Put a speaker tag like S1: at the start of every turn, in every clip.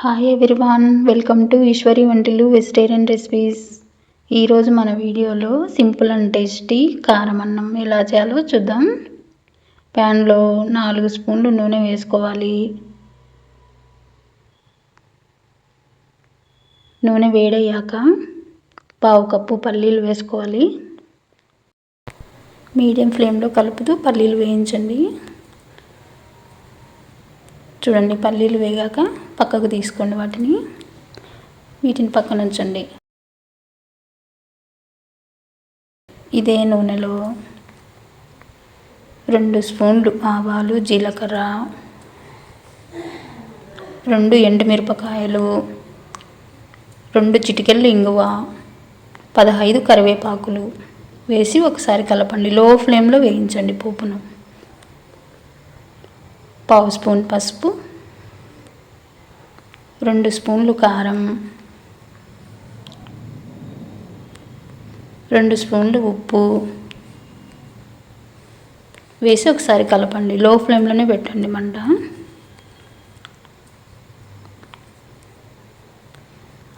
S1: Hi everyone welcome to Eshwari వంటిలు vegetarian recipes ఈరోజు మన వీడియోలో సింపుల్ అండ్ టేస్టీ కారం అన్నం ఎలా చేయాలో చూద్దాం. ప్యాన్లో నాలుగు స్పూన్లు నూనె వేసుకోవాలి. నూనె వేడయ్యాక పావు కప్పు పల్లీలు వేసుకోవాలి. మీడియం ఫ్లేమ్లో కలుపుతూ పల్లీలు వేయించండి. చూడండి పల్లీలు వేగాక పక్కకు తీసుకోండి వాటిని. వీటిని పక్కన ఉంచండి. ఇదే నూనెలో రెండు స్పూన్లు ఆవాలు జీలకర్ర రెండు ఎండుమిరపకాయలు రెండు చిటికెళ్ళు ఇంగువ పదహైదు కరివేపాకులు వేసి ఒకసారి కలపండి. లో ఫ్లేమ్లో వేయించండి పోపును. పావు స్పూన్ పసుపు రెండు స్పూన్లు కారం రెండు స్పూన్లు ఉప్పు. వేసి ఒకసారి కలపండి. లో ఫ్లేమ్లోనే పెట్టండి మంట.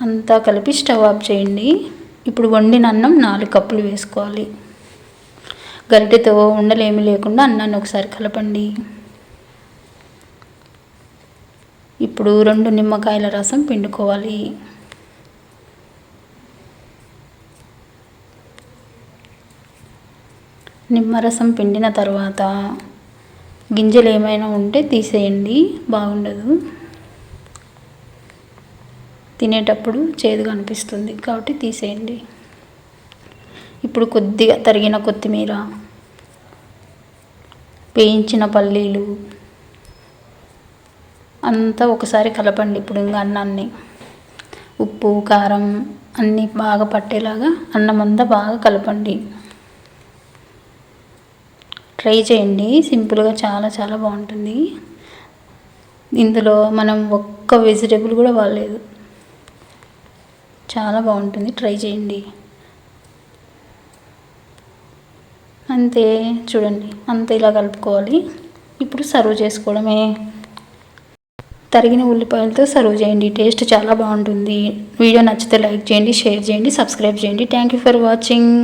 S1: అంతా కలిపి స్టవ్ ఆఫ్ చేయండి. ఇప్పుడు వండిన అన్నం నాలుగు కప్పులు వేసుకోవాలి. గరిటెతో ఉండలేమి లేకుండా అన్నాన్ని ఒకసారి కలపండి. ఇప్పుడు రెండు నిమ్మకాయల రసం పిండుకోవాలి. నిమ్మరసం పిండిన తర్వాత గింజలు ఏమైనా ఉంటే తీసేయండి బాగుండదు. తినేటప్పుడు చేదుగా అనిపిస్తుంది కాబట్టి తీసేయండి. ఇప్పుడు కొద్దిగా తరిగిన కొత్తిమీర వేయించిన పల్లీలు అంతా ఒకసారి కలపండి. ఇప్పుడు ఇంకా అన్నాన్ని. ఉప్పు కారం అన్నీ బాగా పట్టేలాగా అన్నం అంతా బాగా కలపండి. ట్రై చేయండి. సింపుల్గా చాలా చాలా బాగుంటుంది. ఇందులో మనం ఒక్క వెజిటేబుల్ కూడా వాడలేదు. చాలా బాగుంటుంది. ట్రై చేయండి. అంతే. చూడండి. అంతే ఇలా కలుపుకోవాలి. ఇప్పుడు సర్వ్ చేసుకోవడమే. తరిగిన ఉల్లిపాయలతో సర్వ్ చేయండి. టేస్ట్ చాలా బాగుంటుంది. వీడియో నచ్చితే లైక్ చేయండి షేర్ చేయండి సబ్స్క్రైబ్ చేయండి. Thank you for watching